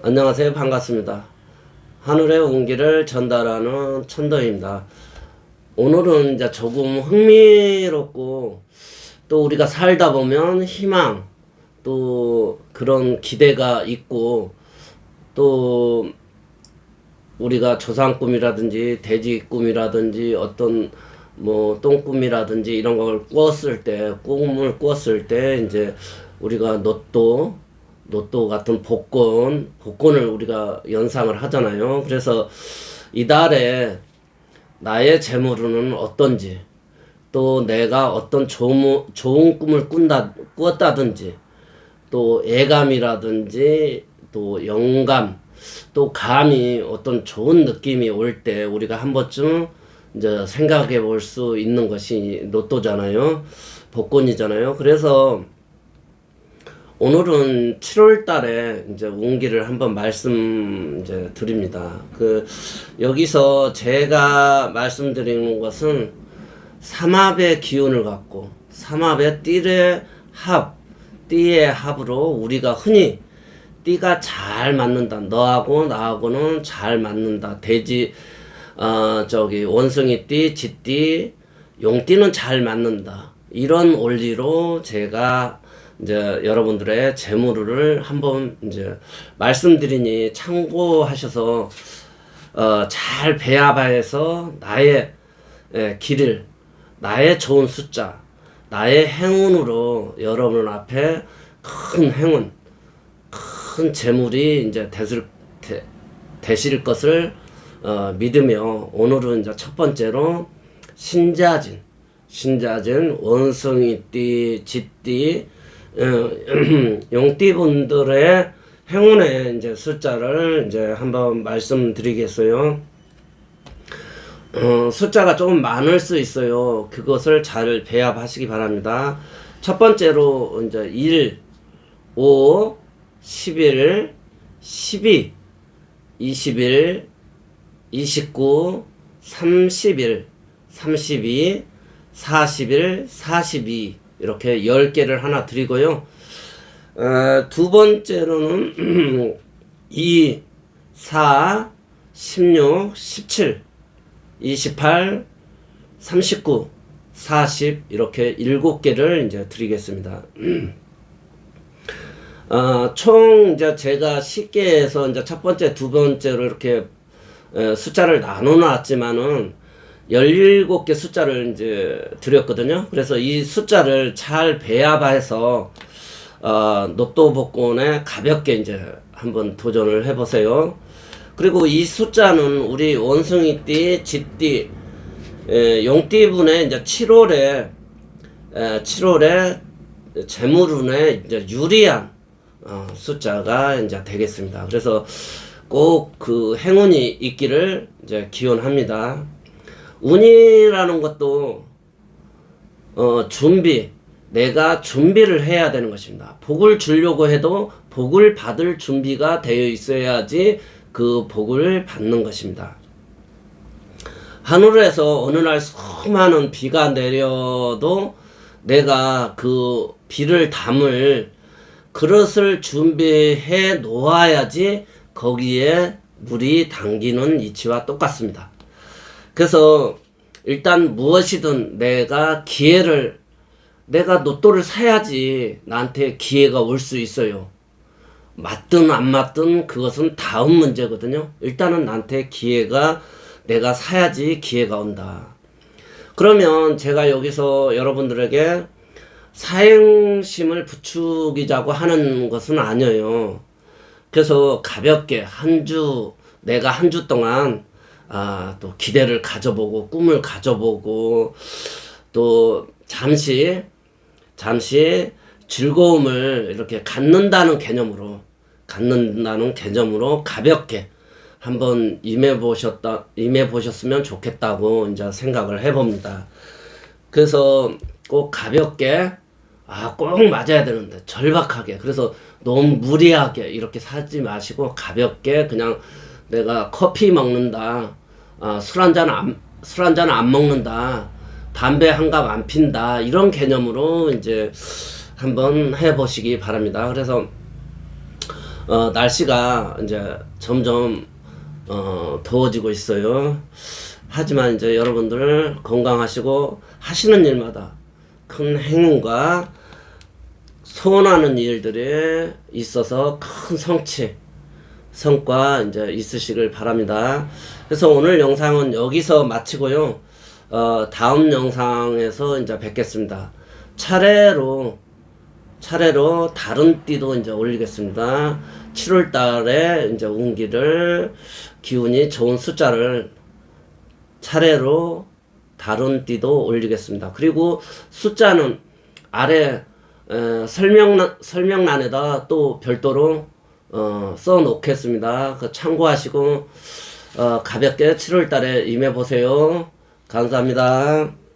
안녕하세요. 반갑습니다. 하늘의 온기를 전달하는 천도입니다. 오늘은 이제 조금 흥미롭고 또 우리가 살다 보면 희망 또 그런 기대가 있고 또 우리가 조상 꿈이라든지 돼지 꿈이라든지 어떤 뭐 똥꿈이라든지 이런 걸 꾸었을 때 꿈을 꾸었을 때 이제 우리가 로또 로또 같은 복권 복권을 우리가 연상을 하잖아요. 그래서 이달에 나의 재물은 어떤지 또 내가 어떤 좋은, 좋은 꿈을 꾼다 꾸었다든지 또 예감이라든지 또 영감 또 감이 어떤 좋은 느낌이 올 때 우리가 한 번쯤 이제 생각해 볼 수 있는 것이 로또잖아요. 복권이잖아요. 그래서 오늘은 7월 달에 이제 운기를 한번 말씀 이제 드립니다. 그 여기서 제가 말씀드리는 것은 삼합의 기운을 갖고 삼합의 띠의 합, 띠의 합으로 우리가 흔히 띠가 잘 맞는다. 너하고 나하고는 잘 맞는다. 돼지 어 저기 원숭이 띠, 쥐띠, 용띠는 잘 맞는다. 이런 원리로 제가 이제 여러분들의 재물을 한번 이제 말씀드리니 참고하셔서 어, 잘 배합해서 나의 예, 길을 나의 좋은 숫자 나의 행운으로 여러분 앞에 큰 행운 큰 재물이 이제 되실, 되, 되실 것을 어, 믿으며 오늘은 이제 첫 번째로 신자진 신자진 원숭이띠 어, 용띠분들의 행운의 이제 숫자를 이제 한번 말씀드리겠어요. 어, 숫자가 조금 많을 수 있어요. 그것을 잘 배합하시기 바랍니다. 첫 번째로 이제 1, 5, 11, 12, 21, 29, 31, 32, 41, 42 이렇게 10개를 하나 드리고요. 어, 두 번째로는 2, 4, 16, 17, 28, 39, 40 이렇게 7개를 이제 드리겠습니다. 어, 총 이제 제가 쉽게 해서 이제 첫 번째, 두 번째로 이렇게 에, 숫자를 나눠 놨지만은 17개 숫자를 이제 드렸거든요. 그래서 이 숫자를 잘 배합해서 어, 로또 복권에 가볍게 이제 한번 도전을 해보세요. 그리고 이 숫자는 우리 원숭이띠, 쥐띠, 에, 용띠분의 이제 7월에 에, 7월에 재물운에 이제 유리한 어, 숫자가 이제 되겠습니다. 그래서 꼭 그 행운이 있기를 이제 기원합니다. 운이라는 것도 어, 준비, 내가 준비를 해야 되는 것입니다. 복을 주려고 해도 복을 받을 준비가 되어 있어야지 그 복을 받는 것입니다. 하늘에서 어느 날 수많은 비가 내려도 내가 그 비를 담을 그릇을 준비해 놓아야지 거기에 물이 담기는 이치와 똑같습니다. 그래서 일단 무엇이든 내가 기회를 내가 로또를 사야지 나한테 기회가 올 수 있어요. 맞든 안 맞든 그것은 다음 문제거든요. 일단은 나한테 기회가 내가 사야지 기회가 온다. 그러면 제가 여기서 여러분들에게 사행심을 부추기자고 하는 것은 아니에요. 그래서 가볍게 한 주, 내가 한 주 동안 아, 또 기대를 가져보고 꿈을 가져보고 또 잠시 잠시 즐거움을 이렇게 갖는다는 개념으로 갖는다는 개념으로 가볍게 한번 임해 보셨다 임해 보셨으면 좋겠다고 이제 생각을 해봅니다. 그래서 꼭 가볍게 아 꼭 맞아야 되는데 절박하게 그래서 너무 무리하게 이렇게 사지 마시고 가볍게 그냥 내가 커피 먹는다 아, 술 한잔 안, 술 한 잔 안 먹는다 담배 한 갑 안 핀다 이런 개념으로 이제 한번 해보시기 바랍니다. 그래서 어, 날씨가 이제 점점 어, 더워지고 있어요. 하지만 이제 여러분들 건강하시고 하시는 일마다 큰 행운과 소원하는 일들이 있어서 큰 성취, 성과 이제 있으시길 바랍니다. 그래서 오늘 영상은 여기서 마치고요. 어, 다음 영상에서 이제 뵙겠습니다. 차례로 차례로 다른 띠도 이제 올리겠습니다. 7월 달에 이제 운기를 기운이 좋은 숫자를 차례로 다른 띠도 올리겠습니다. 그리고 숫자는 아래 에, 설명 설명란에다 또 별도로 어, 써 놓겠습니다. 그 참고하시고 어, 가볍게 7월 달에 임해 보세요. 감사합니다.